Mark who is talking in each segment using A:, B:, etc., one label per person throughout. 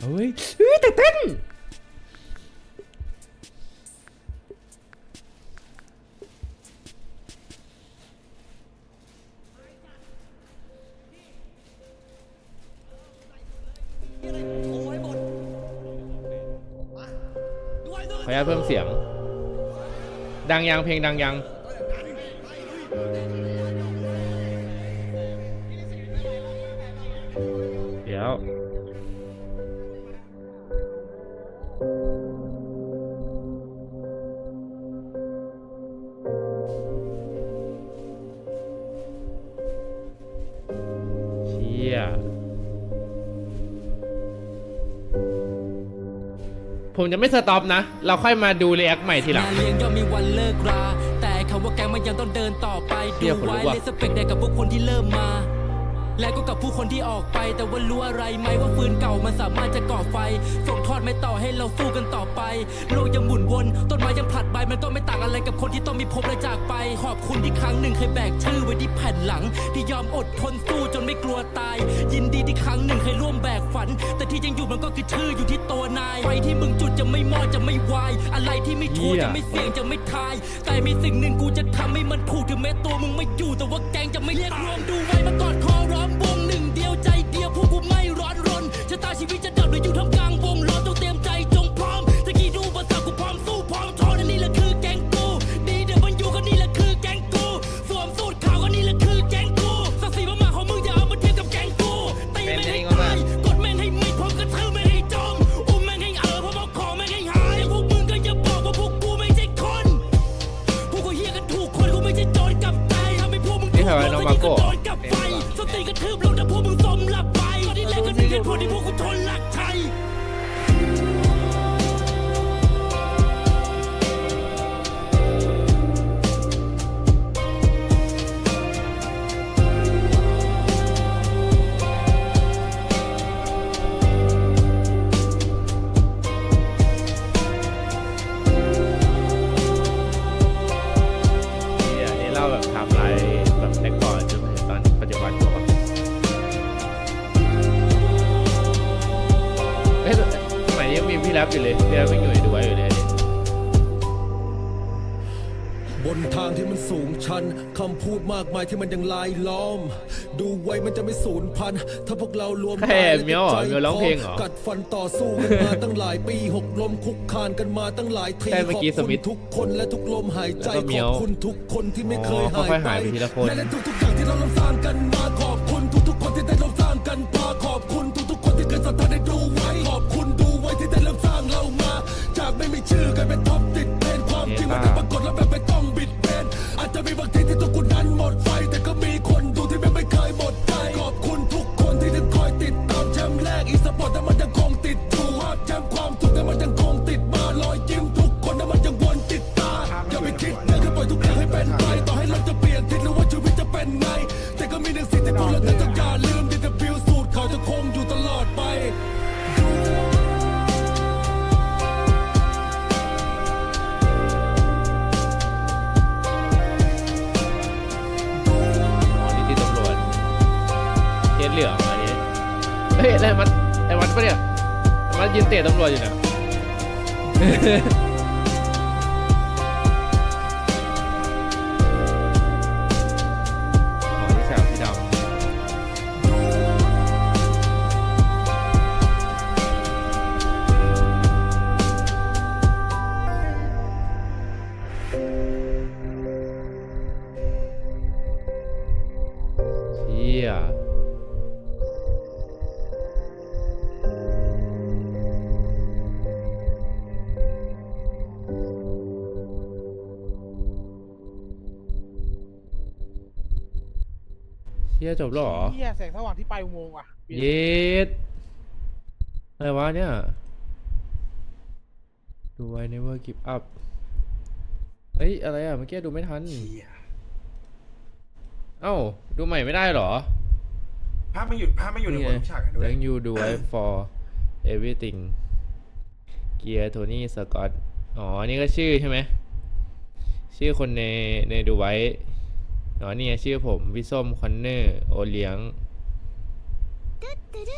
A: เฮ้ยเฮ้ยตื่นเต้น
B: โอ้ยหมด
A: ขออนุญาตเพิ่มเสียง ดังยังเพลงดังยัง ผมจะไม่สต็อปนะ เราค่อยมาดูรีแอคใหม่ทีหลัง
C: งานเลี้ยงย่อมมีวันเลิกราแต่คำว่าแกงมันยังต้องเดินต่อไป
A: เหี้
C: ดู
A: ยขนลุ
C: ไว้
A: กว่ะ
C: เลสเปกได้กับพวกคนที่เริ่มมา และก็กับผู้คนที่ออกไป แต่ว่ารู้อะไรไหมว่าฟืนเก่ามันสามารถจะก่อไฟ ส่งทอดไม่ต่อให้เราสู้กันต่อไป โลกยังหมุนวน ต้นไม้ยังผลัดใบมันก็ไม่ต่างอะไรกับคนที่ต้องมีพบและจากไป ขอบคุณที่ครั้งหนึ่งเคยแบกชื่อไว้ที่แผ่นหลัง ที่ยอมอดทนสู้จนไม่กลัวตาย ยินดีที่ครั้งหนึ่งเคยร่วมแบกฝัน แต่ที่ยังอยู่มันก็คือชื่ออยู่ที่ตัวนายไฟที่มึงจุดจะไม่มอดจะไม่วาย อะไรที่ไม่ถูก
A: เหี้ย
C: จะไม่เสี่ยงจะไม่ทาย แต่มีสิ่งหนึ่งกูจะทำให้มันถูกถึงแม้ตัวมึงไม่อยู่แต่ว่าแกงจะไม่เรียกรวมดูไว้มากอดคอร้อมวงหนึ่ง นชะ กก็นึกเห แรปอยู่
A: เลยพี่แรปไม่อยู่ในดูไว้อยู่เลย
D: บนทางที่มันสูงชัน คำพูดมากมายที่มันยังลายล้อม ดูไว้มันจะไม่สูญพันธุ์ถ้าพวกเรารวม
A: แค่เมียวเหรอเมียวร้องเพลงเหรอ
D: กัดฟันต่อสู้กันมาตั้งหลายปีหกล้มคุกคานกันมาตั้งหลายที
A: แค่เมื่อกี้
D: ขอบ
A: สมิ
D: คุ
A: ธ
D: ณทุกคนและทุกลมหายใจ
A: แล้วก็เมี
D: ข
A: ย
D: อ
A: ว
D: บคุณทุกคนที่ไม่เคย
A: อ๋อ
D: หาย
A: ค่อยๆ
D: ไป
A: หายไปทีละคน
D: และในทุกๆอย่างที่เราลำสร้างกันมาขอบคุณทุกๆคนที่ได้ร่วมสร้างกันมาขอบคุณ ชื่อกลายเป็นท็อปติดเทรนด์ความจริงมันได้ปรากฏแล้วแบบไม่ต้องบิดเบนอาจจะมีบางทีที่ตัวกูนั้น ตะตำ
A: รวจอยู่นะ ยจบแล้วเหรอ
E: เฮียแสงสว่างที่ปลายอุโมงค์ว่ะ
A: เย็ดอะไรวะเนี่ย ดูไว้ never give up เอ้ย อะไรอะ เมื่อกี้ดูไม่ทัน เอ้า ดูใหม่ไม่ได้เหรอ
F: ภาพไม่หยุดภาพไม่อยู่ในหัวทุกฉากอะด้วย
A: ยังอยู่ดูไว้ for everything เกียร์โทนี่สกอตอ๋อนี่ก็ชื่อใช่ไหม ชื่อคนในในดูไว้ อ๋อนี่ไงชื่อผมวิส้มคอนเนอร์โอเลี้ยง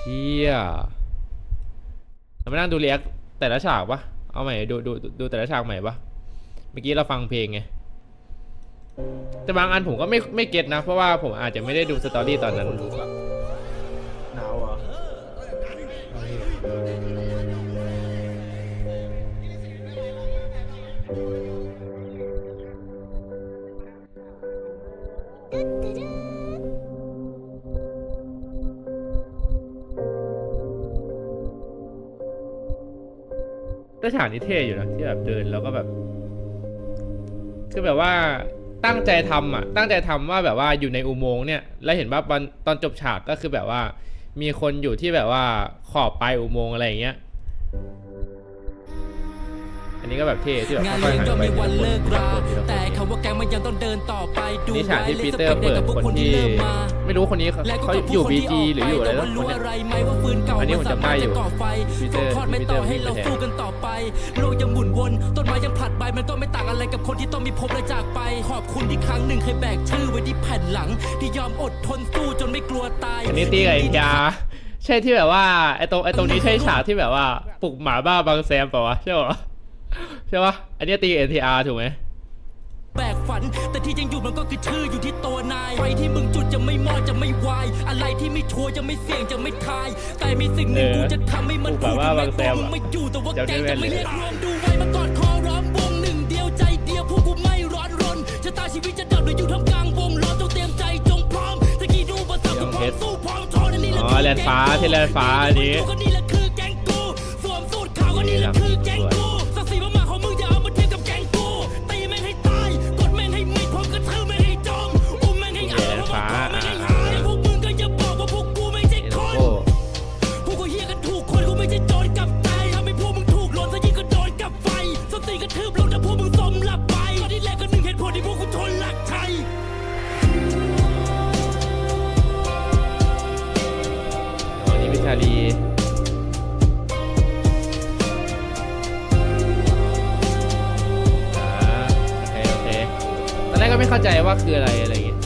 A: เฮียเรามานั่งดูเรียกแต่ละฉากปะเอาใหม่ดูดูดูดูแต่ละฉากใหม่ปะเมื่อกี้เราฟังเพลงไงแต่บางอันผมก็ไม่ไม่เก็ตนะ เพราะว่าผมอาจจะไม่ได้ดูสตอรี่ตอนนั้น
F: หนาวเหรอ
A: แต่ฉากนี้เท่อยู่นะที่แบบเดินแล้วก็แบบ คือแบบว่าตั้งใจทำอะ ตั้งใจทำว่าแบบว่าอยู่ในอุโมงค์เนี่ย แล้วเห็นว่าตอนจบฉากก็คือแบบว่า มีคนอยู่ที่แบบว่าขอบปลายอุโมงค์อะไรอย่างเงี้ย นนี้ก็แบบเท่ที่แบบ
C: งาน
A: ค่อย
C: เลี้ยง
A: ๆหาย
C: ก็
A: ไป
C: มีวันเลิกรา
A: ทีละคนทีละคน
C: แต่คำว่าแก๊งมันยังต้องเดินต่อไปดู
A: นี่ฉากที่
C: ไว้
A: ปีเตอร์เปิดคนที่
C: เริ่มมา
A: ไม่รู้คนนี้เขา
C: และก็
A: เขา
C: กับ
A: อยู่
C: ผู้คน
A: บี
C: ที่
A: จีหรืออยู่อะไร
C: แต่
A: แล้ว
C: ว่า
A: คน
C: รู้
A: เนี้ย
C: อะไรไหมว่าปืนเก่า
A: อันนี้
C: มัน
A: ผม
C: สา
A: จำได้
C: มารถ
A: อยู่
C: จะก่อไฟ
A: ปีเต
C: ส่
A: องร์
C: ทอดไม่
A: ปีเตอ
C: ต่
A: ร์
C: อให้เรา
A: วิ่งไปแทน
C: สู้กันต่อไปโลกยังหมุนวนต้นไม้ยังผลัดใบมันก็ไม่ต่างอะไรกับคนที่ต้องมีพบและจากไป ขอบคุณที่ครั้งหนึ่งเคยแบกชื่อไว้ที่แผ่นหลัง ที่ยอมอดทนสู้จนไม่กลัวตาย
A: อันนี้ตีกับเอ็นยาใช่ที่แบบว่าไอตรงไอตรงนี้ใช่ฉากที่แบบว่าปลุกหมาบ้าบางแซมเปล่าวะใช่ปะ ใช่ปะอันนี้ตีเอ็นทีอาร์ถูกไหม
C: แบกฝัน แต่ที่ยังอยู่มันก็คือชื่ออยู่ที่ตัวนายไฟที่มึงจุดจะไม่มอดจะไม่วาย อะไรที่ไม่ชัวร์จะไม่เสี่ยงจะไม่ทาย แต่มีสิ่งหนึ่ง
A: เออ
C: กูจะทำให้มัน
A: ปลุ
C: พู
A: ก
C: ด
A: แบบว่า
C: ถึงแม้
A: บางแซ
C: ตัว
A: ม
C: มึง
A: อะ
C: ไม่อยู่แต่ว่า
A: จำได้
C: แกง
A: แม่
C: จะ
A: นเลย
C: ไม่เรียกรวมดูไว้มากอดคอร้องวงหนึ่งเดียวใจเดียวพวกกูไม่ร้อนรนชะตาชีวิตจะดับโดยอยู่ท่ามกลางวงล้อมจงเตรียมใจจงพร้อมตะกี้ดูประสับกับพร้อมสู้พร้อมทนอันนี้แหละ
A: อ๋อแลนฟ้าที่แลนฟ้าอันนี้
C: อ๋อ
A: นี่
C: พิชา
A: ลีอ่า โอเค โอเค ตอนแรกก็ไม่เข้าใจว่าคืออะไรอะไรอย่างเงี้ย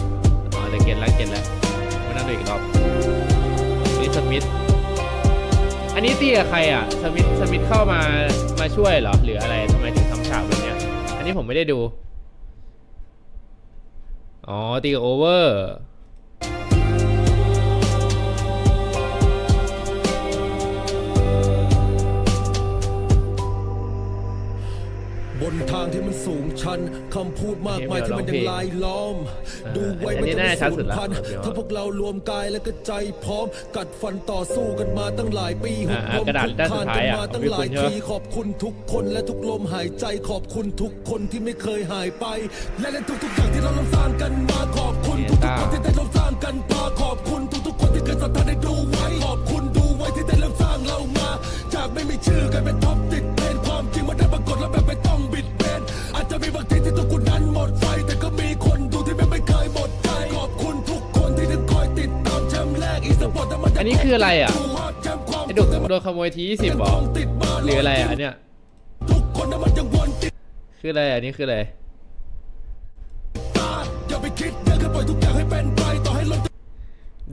A: อ๋อแต่เก็ตแล้วเก็ตแล้วไมานั่งดูอีกรอบนี่สมิธ อันนี้ตีกับใครอะ สมิธ สมิธเข้ามา มาช่วยเหรอ หรืออะไรทำไมถึงทำฉากแบบเนี้ย อันนี้ผมไม่ได้ดู อ๋อ ตีกับโอเวอร์
D: บนทางที่มันสูงชันคำพูดมากมายที่มันยังลายล้อม
A: เออ
D: ดูไว้
A: อัน
D: มัน
A: นี้
D: จะ
A: น่า
D: ไม่
A: จะชัดสุ
D: สู
A: ด
D: ญ
A: ละ
D: พันธุ์
A: เดี๋ยว
D: ถ้าพวกเรารวมกายและก็ใจพร้อม กัดฟันต่อสู้กันมาตั้งหลายปีหุ
A: อ่า
D: บ
A: อ่า
D: ลม
A: กระดาษ
D: ทุก
A: ด้านสุ
D: ทา
A: ด
D: น
A: ท้าย
D: กัน
A: อะ
D: มาตั้ง
A: ของ
D: หลาย
A: พี่คุณใช่
D: ที
A: ปะ
D: ขอบคุณทุกคนและทุกลมหายใจขอบคุณทุกคนที่ไม่เคยหายไป และในทุกๆอย่างที่เราลองสร้างกันมาขอบคุณทุกๆคนที่ได้ร่วมสร้างกันพาขอบคุณทุกๆคนที่เคยศรัทธาได้ดูไว้ขอบคุณดูไว้ที่ได้เริ่มสร้างเรามา จากไม่มีชื่อกลายเป็น คืออะไรอะ
A: ไอ้
D: ดุ
A: กโดนขโมยทียี่สิบบอกหรืออะไรอะอันเนี้ย
D: คื
A: ออะไรอะอันนี้คืออะไร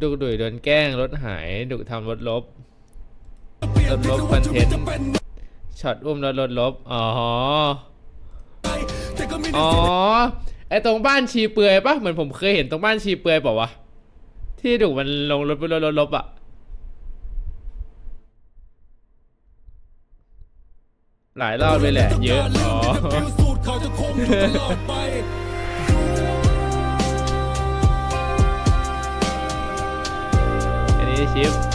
D: ดุ
A: ดุกดุยโดนแกล้งรถหายดุทำรถลบ
D: เปลี่ยน
A: ลบ
D: ที่
A: คอนเทนต์ช็อตอุ้มรถรถลบอ๋ออ๋อไอตรงบ้านชีเปลือยปะเหมือนผมเคยเห็นตรงบ้านชีเปลือยป่าวะที่ดุมันลงรถรถรถลบอะ หลายรอบเลยแหละ เยอะอ๋อ
D: ผิวสูตรเขาจะคงอยู่ตลอดไป
A: อันนี้ชิป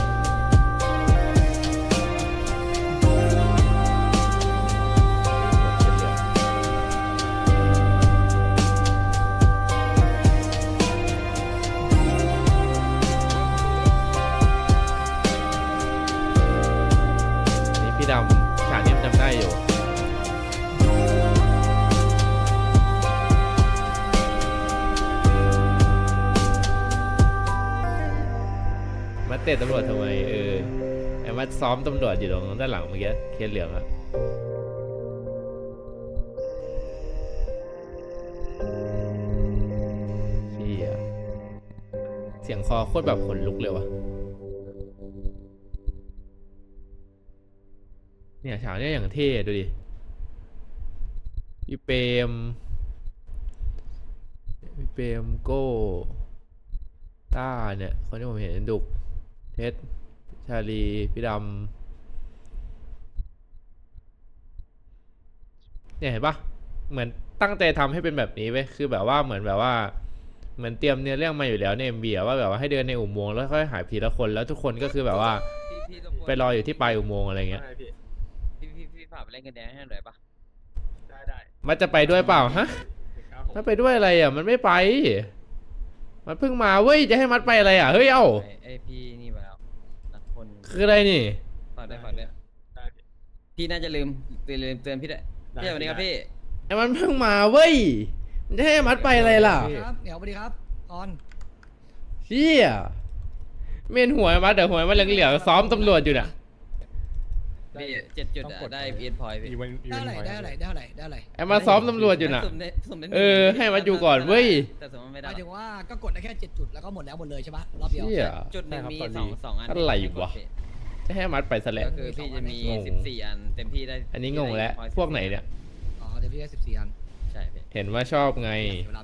A: เตะตำรวจทำไมเออไอ้มาซ้อมตำรวจอยู่ตรงด้านหลังเมื่อกี้เคสเหลืองอะเชี่ยเสียงคอโคตรแบบขนลุกเลยวะเนี่ยฉากเนี่ยอย่างเท่ดูดิพี่เปมพี่เปมโก้ต้าเนี่ยคนที่ผมเห็นดุก เท็ดชาลีพี่ดำเนี่ยเห็นปะเหมือนตั้งใจทำให้เป็นแบบนี้เว้ยคือแบบว่าเหมือนแบบว่า เหมือนเตรียมเนื้อเรื่องมาอยู่แล้วในเอ็มบีว่าแบบว่าให้เดินในอุโมงค์แล้วค่อยหายทีละคนแล้วทุกคนก็คือแบบว่า
E: พี่พี่รบกวน
A: ไปรออยู่ที่ปลายอุโมงค์อะไรเงี้ย
F: ได้พี่
E: พี่พี่พี่ฝากไปเล่นกันแดงให้หน่อยปะ
F: ได้ได้
A: มันจะไปด้วยเปล่าฮะ
F: ครับผม
A: ถ้าไปด้วยอะไรอะ มันไม่ไป มันเพิ่งมาเว้ยจะให้มัดไปอะไรอะเฮ้ยเอ้า
E: ไอ้ไอ้พี่นี่มาแล้วนัก คน
A: คืออะไรนี่
E: ฝากได้วยฝากได้วย
F: ได้พี่
E: พี่น่าจะลืมเตือนลืมเตือนพี่ด้วย
F: ได้
E: พี่สวัสดีครับพี่
A: ไอ้มันเพิ่งมาเว้ย มันจะให้มัดไปอะไรล่ะ
B: ครับเดี๋ยวสวัสดีครับออน
A: เชี่ยเมนหัวไอ้มัดเดี๋ยวหัวไอ้มันเหลืองๆซ้อมตำรวจอยู่น่ะ
E: พี่เจ็ดจุดอะได้เอ็นพอยพี่
F: อีเวนต์อี
B: ได้
F: เวน
B: อะ
F: ต์
B: ไหรได้อะไรได้อะไรได้อะไร
A: ไอ้มาซ้อมตำรวจอยู่น่ะ
E: สุ่มได้สุ่มได้
A: เออให้มันอยู่ก่อนเว้ย
E: แต่สมมติไม่
B: ห
E: ได้
B: มายถึงว่าก็กดได้แค่เจ็ดจุดแล้วก็หมดแล้วหมดเลยใช่ปะรอบเดียว
A: เชี่ย
E: จุดหนึ่งมีสองสองอัน
A: อะไร
E: ที่
A: วะ
E: พี่
A: จะให้มัดไปซะแล้ว
E: ก็คือพี่จะมี
A: งง
E: สิบสี่อันเต็มที่ได้
A: อันนี้งงแล้ว พวกไหนเนี่ย
B: อ๋อเดี๋ยวพี่ได้สิบสี่อัน
E: ใช่พี่
A: เห็นว่าชอบไง
B: เวลา